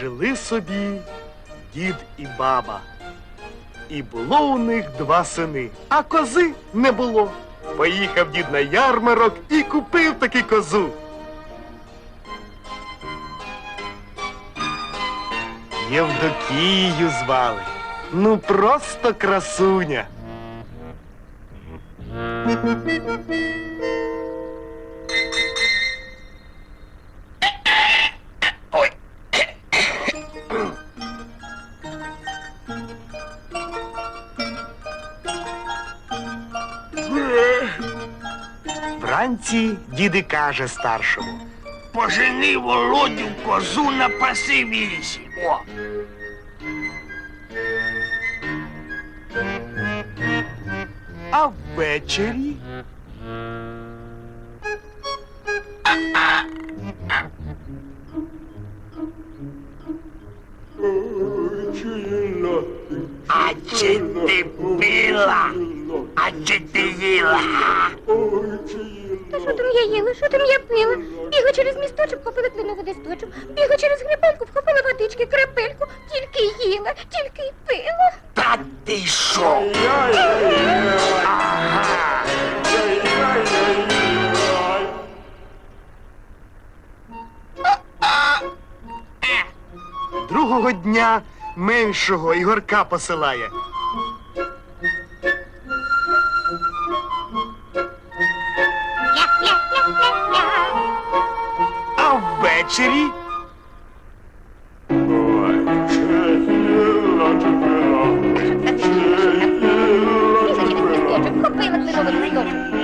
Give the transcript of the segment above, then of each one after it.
Жили собі дід і баба. І було у них два сини, а кози не було. Поїхав дід на ярмарок і купив таки козу. Євдокію звали. Ну просто красуня. Вранці діди каже старшому. Пожени Володю козу на пасивісі. О, А ввечері що там я пила? Бігла через місточок, купила кленовий листочок. Бігла через грибельку, вхопила водички, крапельку. Тільки їла, тільки й пила. Та ти що? другого дня меншого Ігорка посилає. Ввечері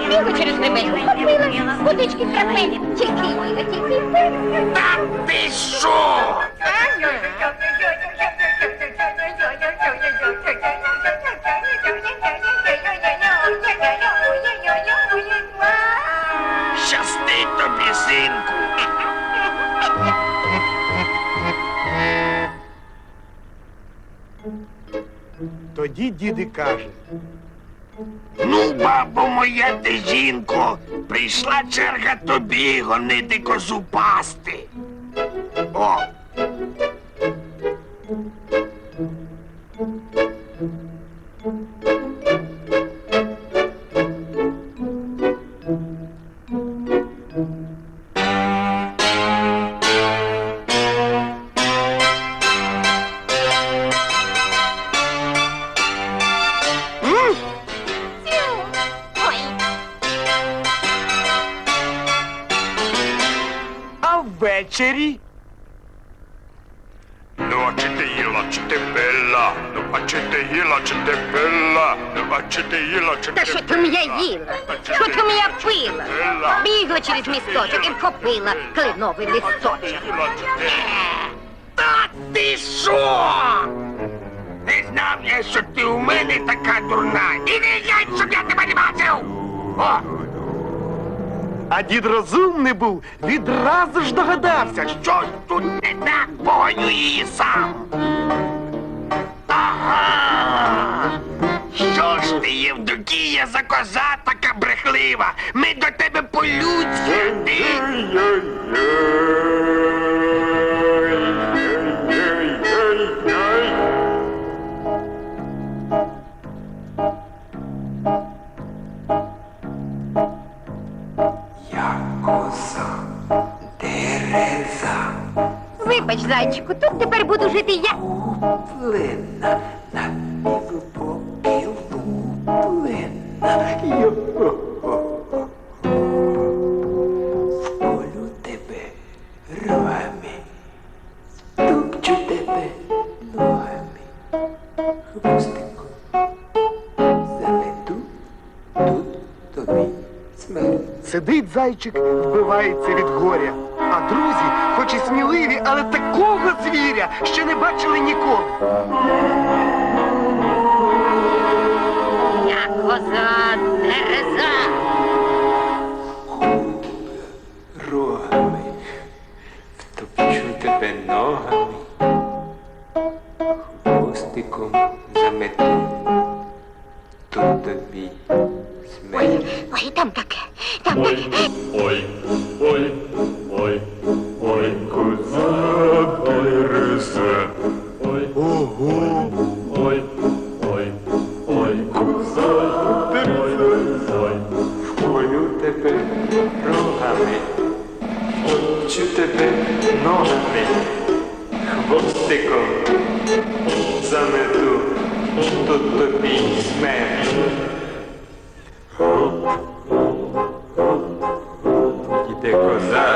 Бігла через грибельку, вхопила водички, крапельку. Тільки тільки й пила. Тоді дід і каже. Ну, бабо моя ти жінко, прийшла черга тобі гонити козу пасти. О, ти ти пила? Ну, а чи ти їла, чи ти пила? Ну, а чи ти їла, Та що там я пила? їла? Що ти там я їла, чи ти пила? Бігла через місточок і вхопила кленовий листочок. ти ти та ти що? Не знав я, що ти у мене така дурна. Іди геть, щоб я тебе не бачив. О, А дід розумний був, відразу ж догадався, що тут не так, погоню її сам. Ага. Що ж ти, Євдокія, за коза така брехлива? Ми до тебе по-людськи. а ти- Вибач, зайчику, тут тепер буду жити я. Плина на півбоки луплина. Йо. Вполю тебе рогами, стукчу тебе ногами, хвостиком замету тут тобі смерть. сидить зайчик, вбивається від горя. А друзі, хоч і сміливі, але такого звіря ще не бачили ніколи. Я коза Тереза. рогами, втопчу тебе ногами, хвостиком замету, тут тобі смерть. Ой, ой, там таке, там таке. Ой, ой, ой, ой, ой, коза, тересе. Ого! Вколю тебе рогами, втопчу тебе ногами, хвостиком замету, тут тобі смерть. Іде коза,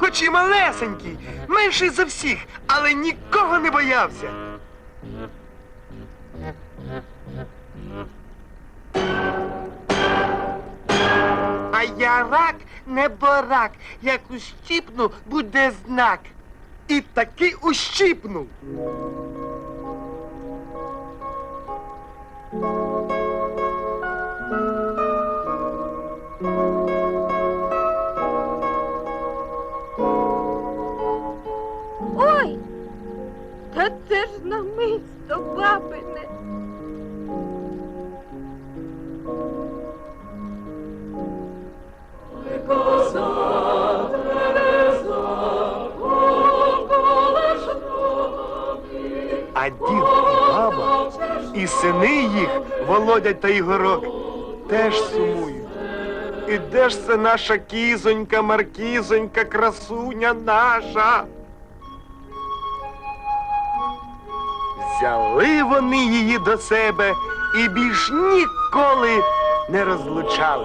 Хоч і малесенький, менший за всіх, але нікого не боявся. А я рак не борак, як ущипну, буде знак. І таки ущипнув. І сини їх, Володя та Ігорок, теж сумують. І де ж це наша кізонька, маркізонька, красуня наша? Взяли вони її до себе і більш ніколи не розлучали.